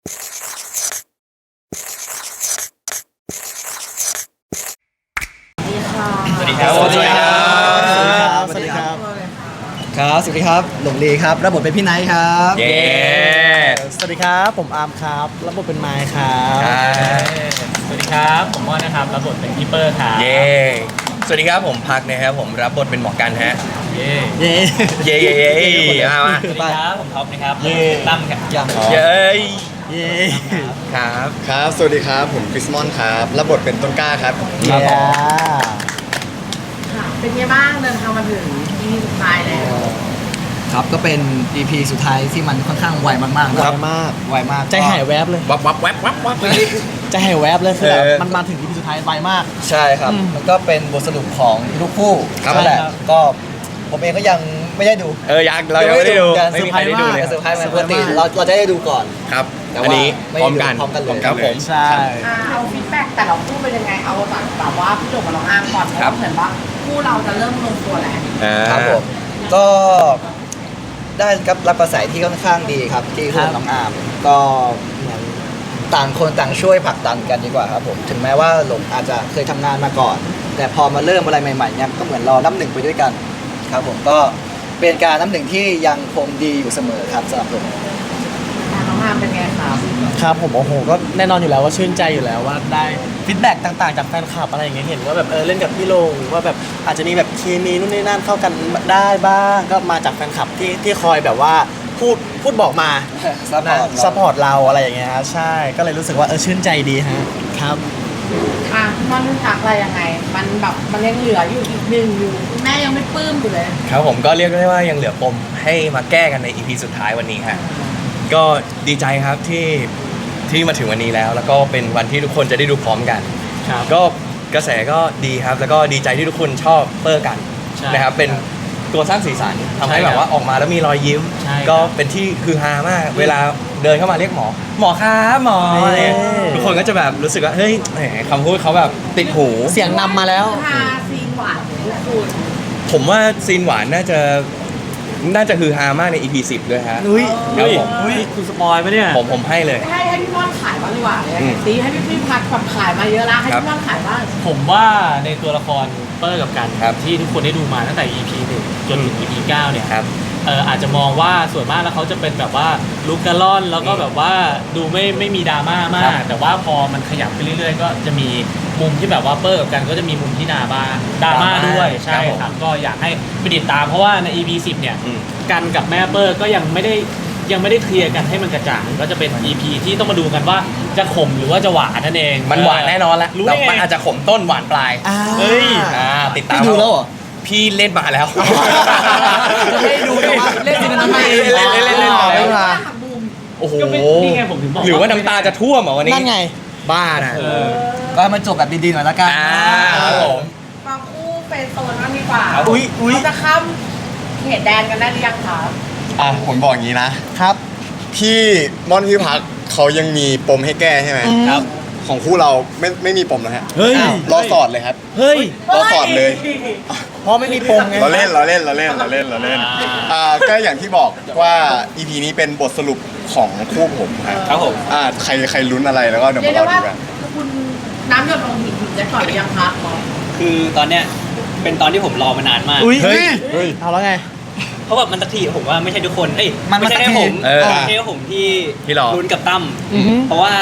สวัสดีครับ สวัสดีครับ สวัสดีครับ ครับ สวัสดีครับหลงลีครับ รับบทเป็นพี่ไนท์ครับ เย้ สวัสดีครับ ผมอาร์มครับ รับบทเป็นไมค์ครับ สวัสดีครับ ผมม่อนนะครับ รับบทเป็นพี่เปอร์ครับ เย้ สวัสดีครับ ผมพักนะครับ ผมรับบทเป็นหมอกันฮะ เย้ เย้ เย้เย้เย้มามาสวัสดีครับ ผมท็อปนะครับ เย้ตั้มครับยังเย้ เย้ครับ ครับ สวัสดีครับ ผมคริสมอนครับ รับบทเป็นต้นกล้าครับเย้ค่ะเป็นไงบ้างเดินทางมาถึงที่สุดท้ายแล้วครับก็เป็น EP สุดท้ายที่มันค่อนข้างไวมากๆไวนะครับมาก ไวมากใจหายแวบเลย วับวับแวบวับวับใจหายแวบเลยคือแบบเออ มันมาถึงที่สุดท้ายไวมาก ใช่ครับ อืมมันก็เป็นบทสรุปของลูกคู่ครับ นั่นแหละใช่ครับก็ผมเองก็ยัง ไม่ได้ดูเออยังเรายังไม่ได้ดูยังไม่มีใครได้ดูเลยเซอร์ไพรส์มันเซอร์ปไพรกส์ติมากเราเราจะได้ดูก่อนครับ แต่อันว่านี้ไม่พร้อมได้กันดูพร้อมกันเลย ครับผม ใช่ อ่าเอาฟีดแบ็กแต่ละคู่เป็นยังไงเอาจากแบบว่าพี่โดมกับน้องอาร์มก่อนเพราะครัว่าบเหมือนว่าคู่เราจะเริ่มลงตัวแล้วอ่า ครับผมก็ได้รับรับกระแสที่ค่อนข้างดีครับ ที่ครัคุบณน้องอาร์มก็เหมือนต่างคนต่างช่วยผลักดันกันดีกว่าครับผมถึงแม้ว่าหลงอาจจะเคยทำงานมาก่อน แต่พอมาเริ่มอะไรใหม่ๆเนี่ยก็เหมือนรอน้ำหนึ่งไปด้วยกัน ครับผมก็ เป็นการน้ำหนึ่งที่ยังคงดีอยู่เสมอครับสำหรับผมอ่าน้องอาร์มเป็นไงครับครับผมโอ้โหก็แน่นอนอยู่แล้วว่าชื่นใจอยู่แล้วว่าได้ฟีดแบ็กต่างๆ จากแฟนคลับอะไรอย่างเงี้ยเห็นว่าแบบเออเล่นกับพี่โลงว่าแบบอาจจะมีแบบเคมีนู่นนี่นั่นเข้ากันได้บ้างก็มาจากแฟนคลับที่ที่คอยแบบว่าพูดพูดบอกมาซัพพอร์ตซัพพอร์ตเราอะไรอย่างเงี้ยฮะใช่ก็เลยรู้สึกว่าเออชื่นใจดีฮะครับ อะมันทักอะไรยังไง มันแบบมันยังเหลืออยู่อีกหนึ่งอยู่แม่ยังไม่ปลื้มอยู่เลยครับผมก็เรียกได้ว่ายังเหลือปมให้มาแก้กันใน EP สุดท้ายวันนี้ฮะก็ดีใจครับที่ที่มาถึงวันนี้แล้ว แล้วก็เป็นวันที่ทุกคนจะได้ดูพร้อมกัน ครับ ก็กระแสก็ดีครับ แล้วก็ดีใจที่ทุกคนชอบเปอร์กันใช่นะครับ เป็นตัวสร้างสีสันทำให้ใช่แบบครับว่าออกมาแล้วมีรอยยิ้ม ใช่ครับ ก็เป็นที่คือฮามาก เวลา เดินเข้ามาเรียกหมอ หมอครับหมออะไรอย่างเงี้ยเย้ทุกคนก็จะแบบรู้สึกว่าเฮ้ยแหมคำพูดเขาแบบติดหู เสียงนำมาแล้วฮาซีนหวานของทุกคุณผมว่าซีนหวานน่าจะน่าจะคือฮามากใน EP 10ด้วยฮะ อุ้ยครับผม อุ้ยคุณสปอยล์ปะเนี่ย ผมผมให้เลย ให้ให้พี่ม่อนขายบ้างดีกว่าเลยอืม ตีให้พี่พี่พัดแบบขายมาเยอะแล้วให้ครับพี่ม่อนขายบ้างผมว่าในตัวละครเปอร์กับกันครับที่ทุกคนได้ดูมาตั้งแต่ EP 1จนถึง EP 9เนี่ยครับเอออาจจะมองว่าส่วนมากแล้วเขาจะเป็นแบบว่าลุกกะล่อนแล้วก็แบบว่าดูไม่ไม่มีดราม่ามาก แต่ว่าพอมันขยับไปเรื่อย ๆ ก็จะมีมุมที่แบบว่าเปอร์กับกันก็จะมีมุมที่ดราม่าดราม่าดราม่าด้วยใช่ครับผมครับ ก็อยากให้ไปติดตามเพราะว่าใน EP 10เนี่ยอืมกันกับแม่เปอร์ก็ยังไม่ได้ยังไม่ได้เคลียร์กันให้มันกระจ่างก็จะเป็น EP ที่ต้องมาดูกันว่าจะขมหรือว่าจะหวานนั่นเองมันหวานแน่นอนแล้วรู้แต่ได้มันไงอาจจะขมต้นหวานปลายอ่าเฮ้ยอ่าติดตามพี่ดูแล้วเหรอ พี่เล่นมาแล้วจะให้ดูแต่ว่าเล่นจริงๆนั้นไม่เองเล่นเล่นเล่นเล่นอ๋อเล่นไม่มาหักมุมโอ้โหก็ไม่นี่ไงผมถึงบอกหรือว่าน้ำตาจะท่วมเหรอวันนี้นั่นไง บ้านะเออก็ให้มันจบแบบดีๆหน่อยละกันอ่าครับผมมาคู่เป็นโซนบ้างดีกว่าครับอุ๊ยอุ๊ยเขาจะข้ามเขตแดนกันได้หรือยังคะอะผมบอกอย่างนี้นะ ครับ พี่ม่อนพี่พักเขายังมีปมให้แก้ใช่ไหมครับ ของคู่เราไม่ไม่มีปมนะฮะเฮ้ยอ้าวรอสอดเลยครับเฮ้ย รอสอดเลย เพราะไม่มีปมไง เราเล่นเราเล่นเราเล่นเราเล่นเราเล่นอ่าก็อย่างที่บอกว่า EP นี้เป็นบทสรุปของคู่ผมครับครับผม อ่าใครใครลุ้นอะไรแล้วก็เดี๋ยวเรียมากรได้อว่าดูกัน คุณน้ำหยดลงหินหินจะก่อนหรือยังคะหมอคือตอนเนี้ยเป็นตอนที่ผมรอมานานมากอุ้ยเฮ้ย เฮ้ย เอาแล้วไง เพราะว่ามันสักทีผมว่าไม่ใช่ทุกคนเอ้ยมันไม่ใช่มันสักแค่ทีผมเออไม่ใช่แค่ผมที่ที่รอ ลุ้นกับตั้มอือฮึเพราะว่า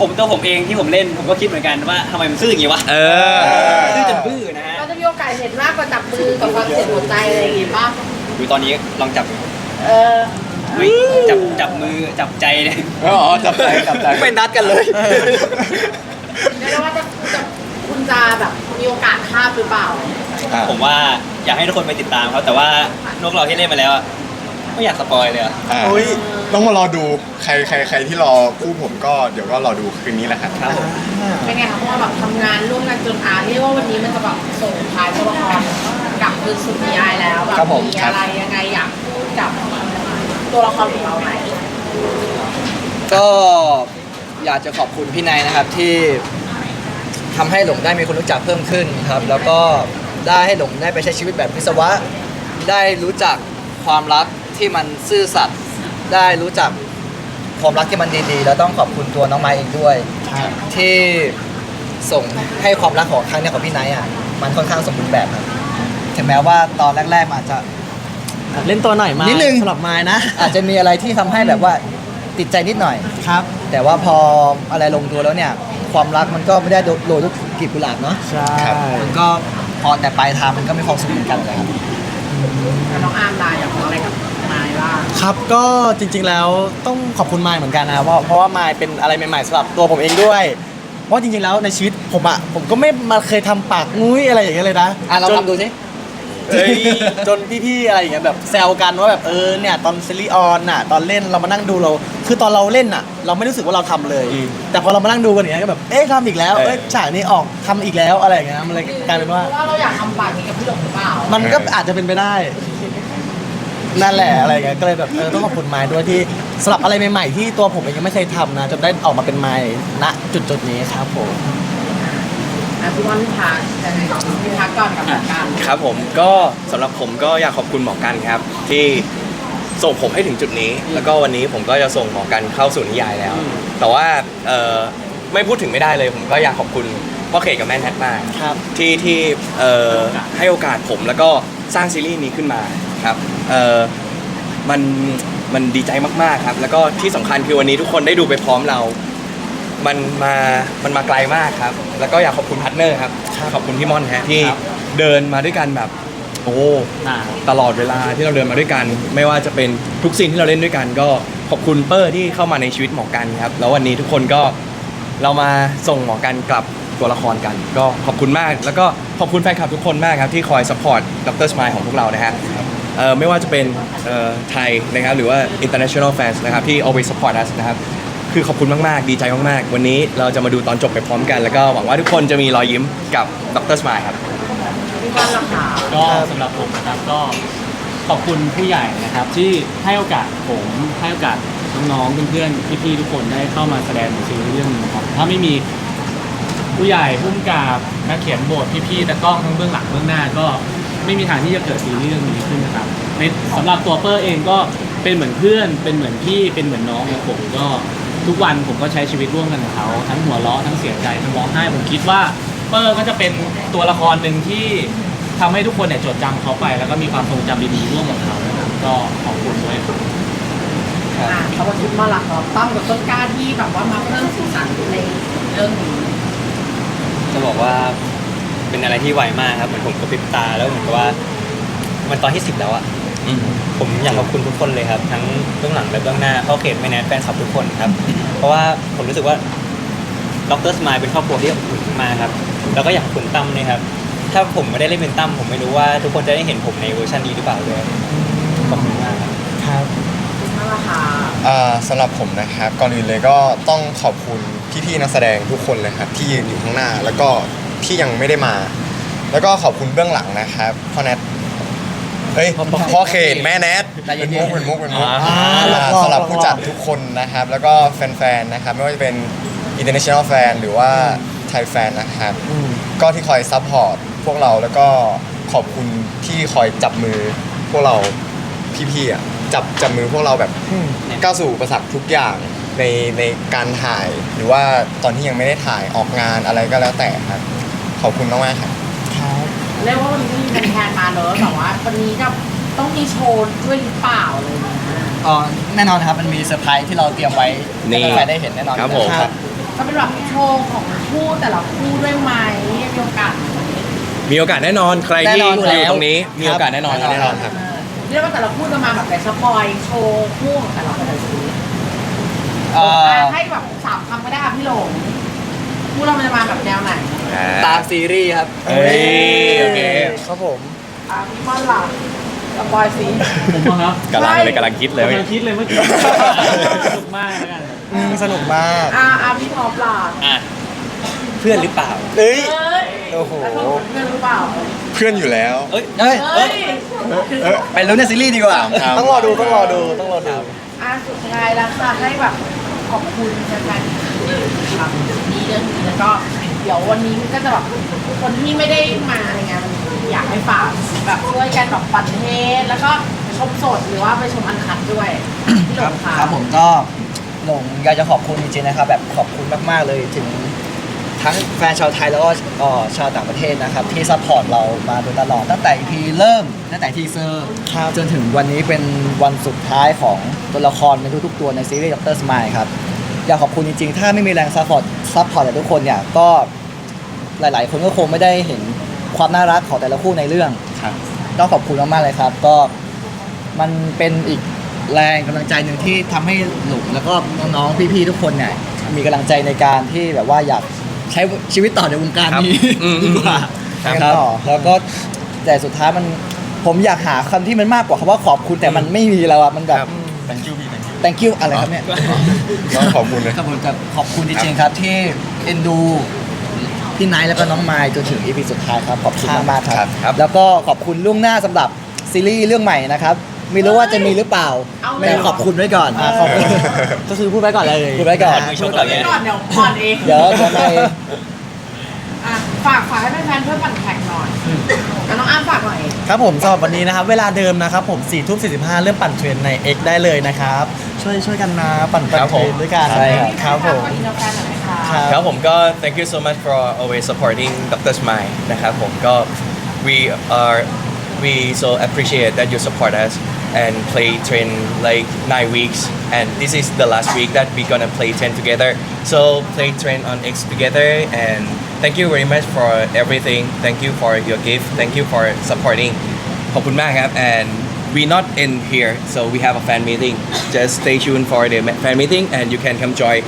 ผมตัวผมเองที่ผมเล่นผมก็คิดเหมือนกันว่าทำไมมันซื่ออย่างงี้วะเออ ซื่อจนบื้อนะฮะเราจะมีโอกาสเห็นมากกว่าจับมือกับความเสียหัวใจอะไรอย่างงี้ป่ะดูตอนนี้ลองจับเอออุ๊ยจับจับมือจับใจเนี่ยอ๋อจับใจจับใจไม่นัดกันเลย เรียกได้ว่าจะจะคุณจะแบบมีโอกาสข้ามหรือเปล่า อะผมว่าอยากให้ทุกคนไปติดตามเขาแต่ว่า นกเราที่เล่นมาแล้วอะไม่อยากสปอยเลยอะอะ ต้องมารอดูใครใครใครที่รอคู่ผมก็เดี๋ยวก็รอดูคืนนี้แหละครับครับผมเป็นไงคะเพราะว่าแบบทำงานร่วมกันจนอาเรียกว่าวันนี้มันจะแบบส่งท้ายตัวละครกลับคืนสู่นิยายแล้วแบบครับผมมีอะไรยังไงอยากพูดกับตัวละครของเราไหมก็อยากจะขอบคุณพี่นายนะครับที่ทำให้หลงได้มีคนรู้จักเพิ่มขึ้นครับ แล้วก็ได้ให้หลงได้ไปใช้ชีวิตแบบวิศวะ ได้รู้จักความรักที่มันซื่อสัตย์ ได้รู้จักความรักที่มันดีๆ แล้วต้องขอบคุณตัวน้องไม้เองด้วย ที่ส่งให้ความรักของครั้งเนี้ยของพี่ไนท์อะมันค่อนข้างสมบูรณ์แบบครับถึงแม้ว่าตอนแรกๆมันอาจจะ เล่นตัวหน่อยมานินิดนึง สำหรับไม้นะอาจจะมีอะไรที่ทำให้แบบว่าติดใจนิดหน่อย ครับ แต่ว่าพออะไรลงตัวแล้วเนี่ย ความรักมันก็ไม่ได้โรยด้วยกลีบกุหลาบเนาะใช่ มันก็พอแต่ปลายทางมันก็มีความสุขเหมือนกันเลยครับ แล้วน้องอาร์มลายอยากบอกอะไรกับนายบ้างครับก็จริงๆแล้วต้องขอบคุณไมค์เหมือนกันนะเพราะเพราะว่าไมค์เป็นอะไรใหม่ๆสำหรับตัวผมเองด้วยเพราะจริงๆแล้วในชีวิตผมอะผมก็ไม่มาเคยทำปากงุ้ยอะไรอย่างเงี้ยเลยนะอะเราจน ทำดูสิ เอ้ยจนพี่ๆอะไรอย่างเงี้ยแบบแซวกันว่าแบบเออเนี่ยตอนซีรีส์ออนน่ะตอนเล่นเรามานั่งดูเรา คือตอนเราเล่นน่ะ เราไม่รู้สึกว่าเราทำเลยแต่พอเรามานั่งดูกันอย่างเงี้ยก็แบบเอ๊ะทำอีกแล้วเอ๊ะฉากนี้ออกทำอีกแล้วอะไรอย่างเงี้ยมันเลยกลายเป็นว่า เพราะว่าเราอยากทำปากนี้กับพี่หลงหรือเปล่ามันก็อาจจะเป็นไปได้ นั่นแหละอะไรอย่างเงี้ยก็เลยแบบเออต้องขอบคุณไม้ด้วยที่สลับอะไรใหม่ๆที่ตัวผมเองยังไม่เคยทำนะจนได้ออกมาเป็นไม้ณจุดจุดๆนี้ครับผม อะพี่วันพี่พักยังไงพี่พักก่อนกับการครับผมก็สำหรับผมก็อยากขอบคุณหมอกันครับ ที่ส่งผมให้ถึงจุดนี้ แล้วก็วันนี้ผมก็จะส่งหมอกันเข้าสู่นิยายแล้ว แต่ว่าเอ่อไม่พูดถึงไม่ได้เลย ผมก็อยากขอบคุณพ่อเขตกับแม่แนทมากครับที่ที่เอ่อให้โอกาสผมแล้วก็สร้างซีรีส์นี้ขึ้นมาครับเอ่อมันมันดีใจมากๆครับ แล้วก็ที่สำคัญคือวันนี้ทุกคนได้ดูไปพร้อมเรา มันมามันมาไกลมากครับ แล้วก็อยากขอบคุณพาร์ทเนอร์ครับขอบคุณพี่ม่อนฮะที่ครับ เดินมาด้วยกันแบบโอ้อ่า ตลอดเวลาที่เราเดินมาด้วยกัน ไม่ว่าจะเป็นทุกซีนที่เราเล่นด้วยกัน ก็ขอบคุณเปอร์ที่เข้ามาในชีวิตหมอกันครับแล้ววันนี้ทุกคนก็เรามาส่งหมอกันกลับตัวละครกัน ก็ขอบคุณมาก แล้วก็ขอบคุณแฟนคลับทุกคนมากครับที่คอยสปอร์ตดรสมายของพวกเรานะฮะเอ่อไม่ว่าจะเป็นเอ่อไทยนะครับหรือว่า international fans นะครับที่ always support us นะครับ คือขอบคุณมาก ๆ ดีใจมาก ๆ วันนี้เราจะมาดูตอนจบไปพร้อมกัน แล้วก็หวังว่าทุกคนจะมีรอยยิ้มกับดรสมายครับ พี่วันราคาก็สำหรับผมนะครับก็ขอบคุณผู้ใหญ่นะครับ ที่ให้โอกาสผมให้โอกาสน้องๆเพื่อนๆพี่ๆทุกคนได้เข้ามาแสดงในซีรีส์เรื่องนี้ครับถ้าไม่มีผู้ใหญ่ผู้กำกับนักเขียนบทพี่ๆตะกล้องทั้งเบื้องหลังเบื้องหน้าก็ไม่มีทางที่จะเกิดซีรีส์เรื่องนี้ขึ้นนะครับในสำหรับตัวเปอร์เองก็เป็นเหมือนเพื่อนเป็นเหมือนพี่เป็นเหมือนน้องของผมก็ ทุกวันผมก็ใช้ชีวิตร่วมกันกับเขาทั้งหัวเราะทั้งเสียใจทั้งร้องไห้ผมคิดว่าเปอร์ก็จะเป็นตัวละครหนึ่งที่ทำให้ทุกคนเนี่ยจดจำเขาไป แล้วก็มีความทรงจำดีๆร่วมกับเขานะครับก็ขอบคุณด้วยครับอะสำหรับชุดมาหลักเราตั้งกับต้นกล้าที่แบบว่ามาเพิ่มสีสันในเรื่องนี้จะบอกว่าเป็นอะไรที่ไวมากครับเหมือนผมกระพริบตาแล้วเหมือนกับว่า มันตอนที่สิบแล้วอะ ผมอยากขอบคุณทุกคนเลยครับ ทั้งเบื้องหลังและเบื้องหน้าเข้าเขตไม่แนทแฟนคลับทุกคนครับ เพราะว่าผมรู้สึกว่าดรสมายเป็นครอบครัวที่อบอุ่นมากครับ แล้วก็อยากขอบคุณตั้มเลยครับ ถ้าผมไม่ได้เล่นเป็นตั้มผมไม่รู้ว่าทุกคนจะได้เห็นผมในเวอร์ชันนี้หรือเปล่าด้วยขอบคุณมากครับ ครับชุดมาราคาอ่าสำหรับผมนะครับก่อนอื่นเลยก็ต้องขอบคุณพี่ๆนักแสดงทุกคนเลยครับที่ยืนอยู่ข้างหน้า แล้วก็ที่ยังไม่ได้มา แล้วก็ขอบคุณเบื้องหลังนะครับพ่อแนท เอ้ยพ่อเขตแม่แนทใจเย็เป็นนๆมุกเป็นมุกเป็นมุกอ่า อ่าหลอกๆสำหรับหลอกๆผู้จัดทุกคนนะครับ แล้วก็แฟนๆนะครับไม่ว่าจะเป็น international fan หรือว่าไทยแฟนนะครับอืมก็ที่คอยซัพพอร์ตพวกเราแล้วก็ขอบคุณที่คอยจับมือพวกเราพี่ๆอะจับจับมือพวกเราแบบอืมก้าวสู่อุปสรรคทุกอย่างในในการถ่าย หรือว่าตอนที่ยังไม่ได้ถ่ายออกงานอะไรก็แล้วแต่ครับ ขอบคุณมากๆครับครับเรียกว่าวันนี้มีแทนๆ มาเนอะแต่ว่าวันนี้จะต้องมีโชว์ด้วยหรือเปล่าอะไรอย่างเลยนะอ๋อแน่นอนครับมันมีเซอร์ไพรส์ที่เราเตรียมไว้นี่ให้แฟนๆได้เห็นแน่นอนครับผม ครับ ก็เป็นแบบโชว์ของคู่แต่ละคู่ด้วยไหมมีโอกาสไหมมีโอกาสแน่นอนใครที่แน่นอนอยู่อยู่แล้วตรงนี้มีโอกาสแน่นอนครับแน่นอนครับเออเรียกว่าแต่ละคู่จะมาแบบไปสปอยโชว์คู่ของแต่ละคนเลยสิเอ่อให้แบบสามคำก็ได้ค่ะพี่หลงคู่เรามันจะมาแบบแนวไหน ตามซีรีส์ครับเฮ้ยโอเค ครับผม อะพี่ม่อนหลังสปอยสิผมว่าครับกำลังเลยกำลังคิดเลย กำลังคิดเลยเมื่อกี้สนุกมากแล้วกันอืมสนุกมาก อะอะพี่ท็อปหลังอะเพื่อนหรือเปล่า เอ้ย เอ้ยโอ้โห แล้วเขาเพื่อนหรือเปล่าเพื่อนอยู่แล้ว เอ้ยเฮ้ยเอ้ยเอ๊ะไปลุ้นในซีรีส์ดีกว่า ครับ ต้องรอดูต้องรอดูต้องรอดูอะสุดท้ายแล้วค่ะให้แบบขอบคุณแฟนๆทำนี้เรื่องนี้แล้วก็เดี๋ยววันนี้ก็จะแบบคนที่ไม่ได้มาในงาน อยากให้ฝากแบบช่วยกันแบบปั่นเทสแล้วก็ชมสดหรือว่าไปชมอันคัดด้วยพี่หลครับงค่ะครับผมก็หลงอยากจะขอบคุณจริงๆนะครับ แบบขอบคุณมากๆเลยถึงทั้งแฟนชาวไทยแล้วก็เอ่อชาวต่างประเทศนะครับ ที่ซัพพอร์ตเรามาโดยตลอดตั้งแต่ EP เริ่มตั้งแต่ทีเซอร์ครับจนถึงวันนี้เป็นวันสุดท้ายของตัวละครในทุกๆตัวในซีรีส์ด็อกเตอร์สมายครับ อยากขอบคุณจริงๆ ถ้าไม่มีแรงซัพพอร์ตซัพพอร์ตจากทุกคนเนี่ยก็หลายๆ คนก็คงไม่ได้เห็น ความน่ารักของแต่ละคู่ในเรื่องครับต้องขอบคุณมากๆเลยครับ ก็มันเป็นอีกแรงกำลังใจหนึ่งที่ทำให้หลุมแล้วก็น้องๆพี่ๆทุกคนเนี่ยมีกำลังใจในการที่แบบว่าอยากใช้ชีวิตต่อในวงการนี้ครับอืมดีกว่าครับครับแล้วก็แต่สุดท้ายมันผมอยากหาคำที่มันมากกว่าคำว่าขอบคุณแต่มันไม่มีแล้วอะมันแบบ ครับ thank you พี่ thank you thank you อะไรครับเนี่ย ต้องขอบคุณเลย ครับผมจะขอบคุณจริงๆครับที่เอ็นดู พี่ไนท์แล้วก็น้องไมล์จนถึง EP สุดท้ายครับ ขอบคุณมากๆคครัรับบครับ แล้วก็ขอบคุณล่วงหน้าสำหรับซีรีส์เรื่องใหม่นะครับ ไม่รู้ว่าจะมีหรือเปล่าเอาเลย แต่ขอบคุณไว้ก่อนอะขอบคุณก็คือพูดไปก่อนเลย พูดไว้ก่อนะพูดก่อนเดี๋ยวก่อนเองเดี๋ยวจะไปอะฝากฝากให้แฟนๆเพื่อปั่นแท็กหน่อยแล้วน้องอ้ามฝากหน่อย ครับผมสำหรับวันนี้นะครับ เวลาเดิมนะครับผม4ี่ทุ่มสีเริ่มปั่นเทรนใน X ได้เลยนะครับ ช่วยช่วยกันนะปั่นปั่นครับเทผรม นด้วยกันใช่ ครับครับผมขออินเตอร์แฟนหน่อยนะ คะ ครับ ครับผมก็ thank you so much for always supporting Dr. Smile นะครับผมก็ we are we so appreciate that you support us and play train like nine weeks and this is the last week that we gonna play train together so play train on X together and thank you very much for everything thank you for your gift thank you for supporting ขอบคุณมากครับ and we not end here so we have a fan meeting just stay tuned for the fan meeting and you can come join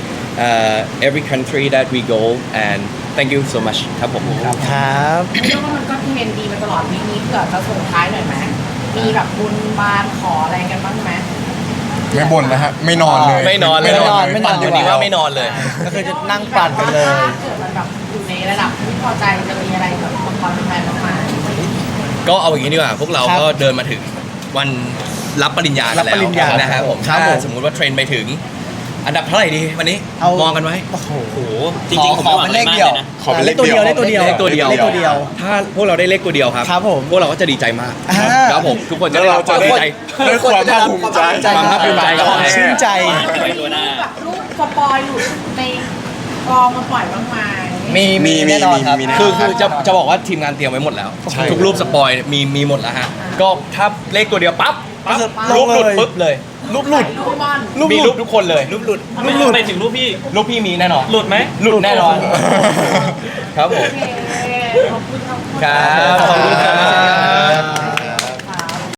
uh, every country that we go and thank you so much ครับผมครับเรียกว่ามันก็เทรนดีมาตลอดวีคนี้เผื่อจะส่งท้ายหน่อยไหมมีแบบบุญบานขออะไรกันบ้างไหมไม่บ่นนะฮะไม่นอนเลยไม่นอนเลยไม่นอนเลยไม่นอนปั่วันนี้ว่าไม่นอนเลย ก็คือจะนั่งปั่นกันเลยถ้าเกิดมันแบบอยู่ในระดับที่พอใจจะมีอะไรแบบละครแฟนๆบ้างไหมก็เอาอย่างนี้ดีกว่าพวกเราครับก็เดินมาถึง วันรับปริญญากันรับแล้ปวริญญานะครับผมครับถ้าผมสมมุติว่าเทรนไปถึง อันดับเท่าไหร่ดีวันนี้เอามองกันไว้โอ้โห โอ้โหจริงๆผมขอไม่หวังเป็นอะไรเลขมากเดียวเลยนะ ขอเป็นเลขตัวเดีเดียยววเลขตัวเดียว เลขตัวเดียว เลขตัวเดียว ถ้าพวกเราได้เลขตัวเดียวครับครับผมพวกเราก็จะดีใจมากอ่า ครับผมทุกคนจะแล้วได้เรารับความจะได้ดีใจ ด้วยความภาคภูมิใจความภาคภูมิใจกับ ความชื่นใจ ไปตัวหน้า แบบรูปสปอยหลุดในกองมาปล่อยบ้างไหม มีมีมีแน่นอนครับมีมีแน่นน คือคือจะจะบอกว่าทีมงานเตรียมไว้หมดแล้ว ใช่ ทุกรูปสปอยมีมีหมดแล้วฮะ ก็ถ้าเลขตัวเดียวปั๊บปั๊บลรูงปหลุดเลยปุ๊บเลย รูปหลุดรูปบอลมีรูปทุกคนเลย รูปหลุด ไม่หลุดไปถึงรูปพี่ รูปพี่มีแน่นอน หลุดไหม หลุดแน่นอน ครับผม โอเคขอบคุณขอบคุณครับ ขอบคุณครับครับ